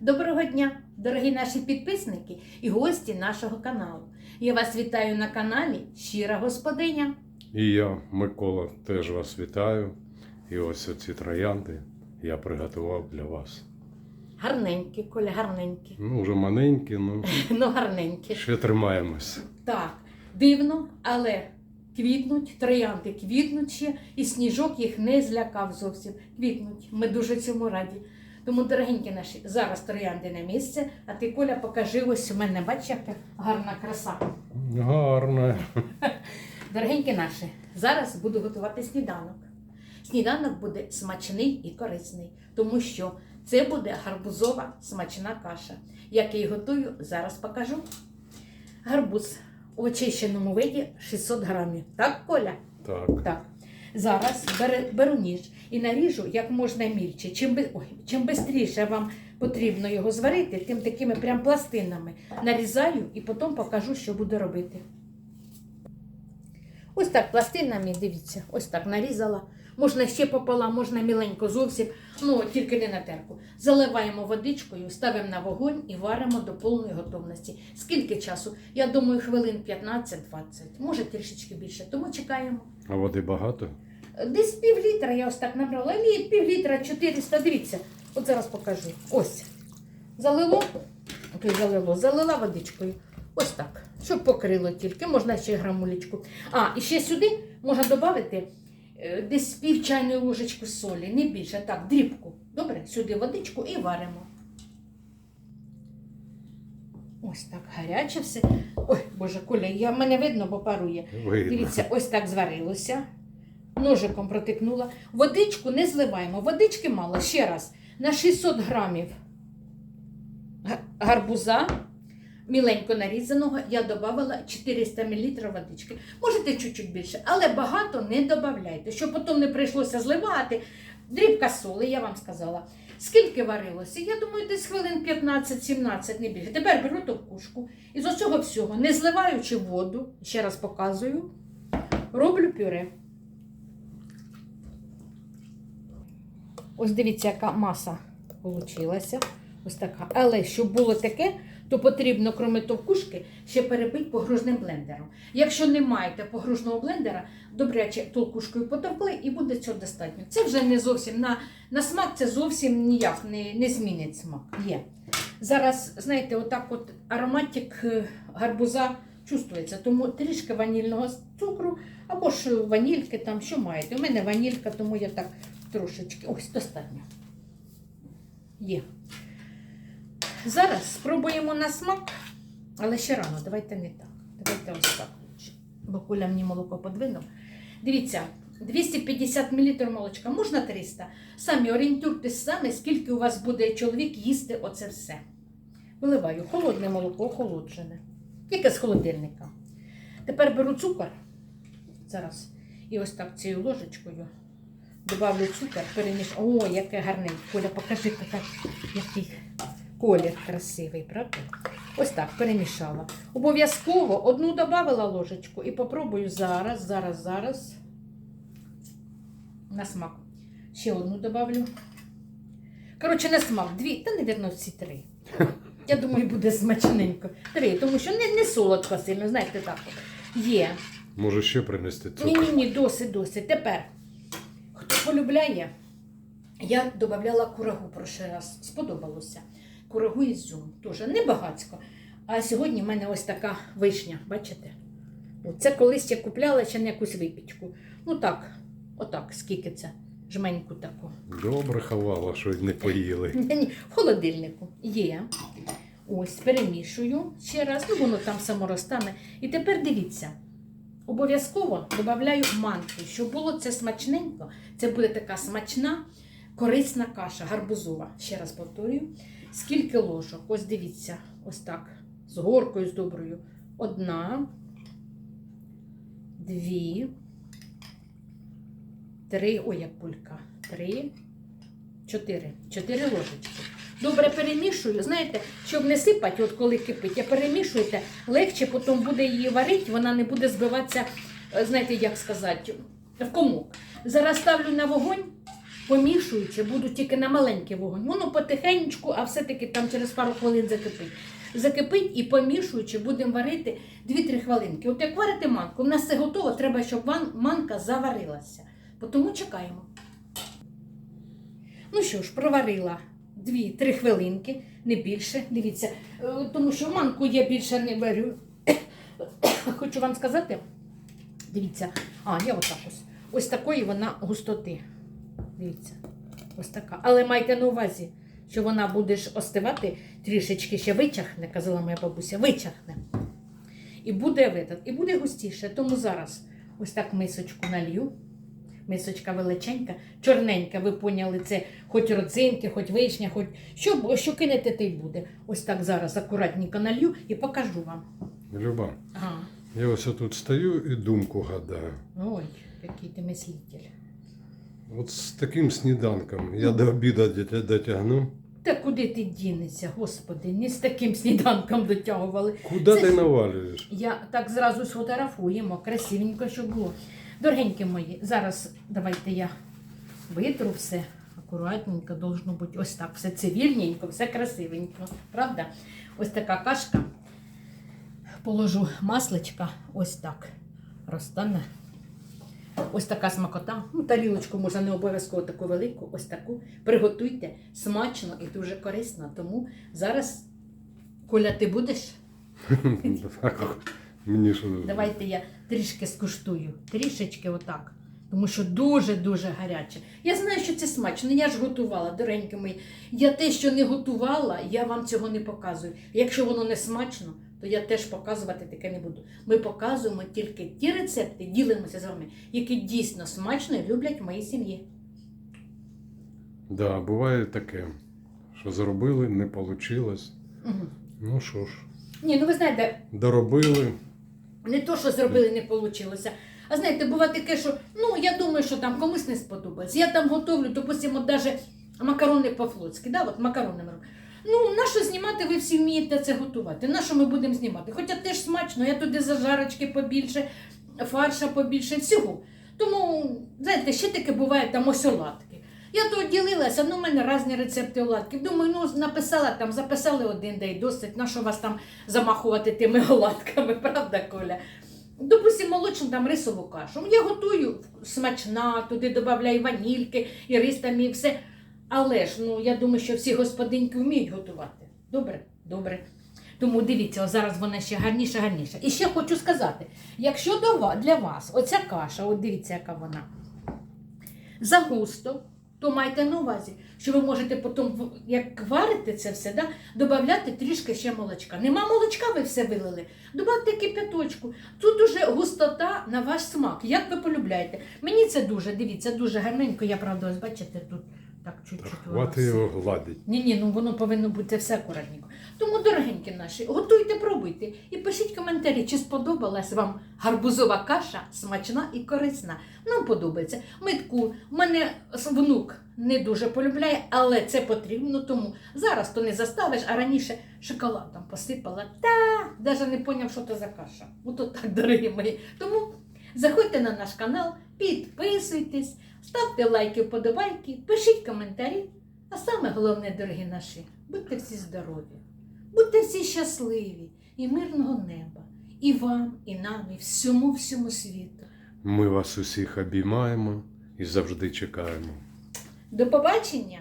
Доброго дня, дорогі наші підписники і гості нашого каналу. Я вас вітаю на каналі Щира Господиня. І я, Микола, теж вас вітаю. І ось оці троянди я приготував для вас. Гарненькі, Коля, гарненькі. Ну, вже маленькі, ну Ну, гарненькі. ще тримаємось. Так, дивно, але квітнуть, троянди квітнуть ще, і сніжок їх не злякав зовсім. Квітнуть. Ми дуже цьому раді. Тому, дорогенькі наші, зараз троянди на місце, а ти, Коля, покажи ось у мене, бачиш, яка гарна краса. Гарно. Дорогенькі наші, зараз буду готувати сніданок. Сніданок буде смачний і корисний, тому що це буде гарбузова смачна каша. Як я її готую, зараз покажу. Гарбуз у очищеному виді 600 грамів. Так, Коля? Так. Так. Зараз беру ніж і наріжу як можна мільче. Чим, ой, чим швидше вам потрібно його зварити, тим такими прям пластинами нарізаю і потім покажу, що буду робити. Ось так пластинами, дивіться, ось так нарізала. Можна ще пополам, можна міленько зовсім, ну тільки не на терку. Заливаємо водичкою, ставимо на вогонь і варимо до повної готовності. Скільки часу? Я думаю, хвилин 15-20, може трішечки більше. Тому чекаємо. А води багато? Десь пів літра я ось так набрала. Лі, пів літра 400, дивіться. От зараз покажу. Ось. Залило, Окей, залило, залила водичкою. Ось так. Щоб покрило тільки, можна ще грамулечку. А, і ще сюди можна додати е, десь пів чайної ложечки солі, не більше. Так, дрібку. Добре, сюди водичку і варимо. Ось так гаряче все. Ой, Боже, Коля, я, мене видно, бо парує. Видно. Дивіться, ось так зварилося. Ножиком протикнула. Водичку не зливаємо. Водички мало. Ще раз. На 600 грамів гарбуза, міленько нарізаного, я додавала 400 мл водички. Можете чуть-чуть більше, але багато не додавайте, щоб потім не прийшлося зливати. Дрібка соли, я вам сказала. Скільки варилося? Я думаю, десь хвилин 15-17, не більше. Тепер беру товкушку і з оцього всього, не зливаючи воду, ще раз показую, роблю пюре. Ось дивіться, яка маса получилася. Ось така. Але щоб було таке, то потрібно, крім товкушки, ще перебити погружним блендером. Якщо не маєте погружного блендера, добряче толкушкою потовкли і буде цього достатньо. Це вже не зовсім на, на смак, це зовсім ніяк не, не змінить смак. Є. Зараз, знаєте, отак от ароматик е, гарбуза чувствується, тому трішки ванільного цукру або ж ванільки, там що маєте. У мене ванілька, тому я так трошечки. Ось достатньо. Є. Зараз спробуємо на смак, але ще рано, давайте не так. Давайте ось так. Бо Коля мені молоко подвинув. Дивіться, 250 мл молочка, можна 300. Самі орієнтуйтесь самі, скільки у вас буде чоловік їсти оце все. Виливаю холодне молоко, охолоджене. Яке з холодильника. Тепер беру цукор. Зараз. І ось так цією ложечкою добавлю цукор, перемішаю. О, яке гарне. Коля, покажи, який колір красивий, правда? Ось так перемішала. Обов'язково одну додавала ложечку і попробую зараз, зараз, зараз. На смак. Ще одну добавлю. Коротше, на смак. Дві, та, навірно, всі три. Я думаю, буде смачненько. Три, тому що не, не солодко сильно, знаєте, так. Є. Може ще принести Ні, цукор? ні, ні, досить, досить. Тепер, полюбляє, я додавала курагу прошлий раз. Сподобалося. Курагу і ізюм. Теж небагацько. А сьогодні в мене ось така вишня, бачите? Це колись я купляла ще на якусь випічку. Ну так, отак, скільки це? Жменьку таку. Добре ховала, що не поїли. Ні, в холодильнику є. Ось, перемішую ще раз, ну воно там само розтане. І тепер дивіться. Обов'язково додаю манки, щоб було це смачненько. Це буде така смачна, корисна каша, гарбузова. Ще раз повторюю. Скільки ложок? Ось дивіться, ось так. З горкою, з доброю. Одна, дві, три. Ой, як пулька. Три, чотири. Чотири ложечки. Добре перемішую. Знаєте, щоб не сипати, от коли кипить, а перемішуєте, легше потім буде її варити, вона не буде збиватися, е, знаєте, як сказати, в комок. Зараз ставлю на вогонь помішуючи, буду тільки на маленький вогонь. Воно потихеньку, а все-таки там через пару хвилин закипить. Закипить і помішуючи, будемо варити 2-3 хвилинки. От як варити манку, у нас все готово, треба, щоб манка заварилася. Тому чекаємо. Ну що ж, проварила 2-3 хвилинки, не більше. Дивіться, е, тому що манку я більше не варю. Хочу вам сказати, дивіться, а, я отак ось. Ось такої вона густоти. Дивіться, ось така. Але майте на увазі, що вона буде остивати трішечки ще вичахне, казала моя бабуся, вичахне. І буде витат, і буде густіше. Тому зараз ось так мисочку налью. Мисочка величенька, чорненька, ви поняли, це хоч родзинки, хоч вишня, хоч що, що кинете, те й буде. Ось так зараз акуратненько налью і покажу вам. Люба, Ага. я ось тут стою і думку гадаю. Ой, який ти мислитель. От з таким сніданком я до обіду дотягну. Та куди ти дінешся, господи, не з таким сніданком дотягували. Куди Це ти навалюєш? Я так зразу сфотографуємо, красивенько, щоб було. Дорогенькі мої, зараз давайте я витру все. Акуратненько, должно бути ось так. Все цивільненько, все красивенько. Правда? Ось така кашка. Положу масличка, ось так. Розтане. Ось така смакота. Ну, тарілочку можна не обов'язково таку велику, ось таку. Приготуйте смачно і дуже корисно. Тому зараз, Коля, ти будеш? Так, Мені що. Давайте я трішки скуштую. Трішечки отак. Тому що дуже-дуже гаряче. Я знаю, що це смачно. Я ж готувала, доренькі мої. Я те, що не готувала, я вам цього не показую. Якщо воно не смачно, то я теж показувати таке не буду. Ми показуємо тільки ті рецепти, ділимося з вами, які дійсно смачно і люблять в моїй сім'ї. Да, буває таке, що зробили, не вийшло. Угу. Ну що ж, Ні, ну ви знаєте, доробили. Не то, що зробили, не вийшло. А знаєте, буває таке, що ну я думаю, що там комусь не сподобається. Я там готовлю, допустимо, навіть макарони по-флотськи, да, от макарони. Ну, на що знімати, ви всі вмієте це готувати. На що ми будемо знімати? Хоча теж смачно, я туди зажарочки побільше, фарша побільше, всього. Тому, знаєте, ще таке буває там ось оладки. Я то ділилася, ну, в мене різні рецепти оладків. Думаю, ну написала там, записали один день, досить, на що вас там замахувати тими оладками, правда, Коля? Допустим, молочну там рисову кашу. Я готую смачна, туди додаю ванільки, і рис там і все. Але ж ну я думаю, що всі господинки вміють готувати. Добре, добре. Тому дивіться, зараз вона ще гарніша, гарніша. І ще хочу сказати: якщо для вас оця каша, от дивіться, яка вона загусто, то майте на увазі, що ви можете потім, як варите це все, да, додати трішки ще молочка. Нема молочка, ви все вилили. Добавте кипяточку. Тут уже густота на ваш смак, як ви полюбляєте. Мені це дуже, дивіться, дуже гарненько. Я правда, ось бачите, тут так чуть-чуть. воно Хвати все. його гладить. Ні, ні, ну воно повинно бути все акуратненько. Тому, дорогенькі наші, готуйте, пробуйте і пишіть коментарі, чи сподобалась вам гарбузова каша смачна і корисна. Нам подобається. Митку, мене внук не дуже полюбляє, але це потрібно, тому зараз то не заставиш, а раніше шоколадом посипала. Та навіть не поняв, що це за каша. Ото так, дорогі мої. Тому заходьте на наш канал, підписуйтесь, ставте лайки, вподобайки, пишіть коментарі. А саме головне, дорогі наші, будьте всі здорові, будьте всі щасливі і мирного неба. І вам, і нам, і всьому всьому світу. Ми вас усіх обіймаємо і завжди чекаємо. До побачення!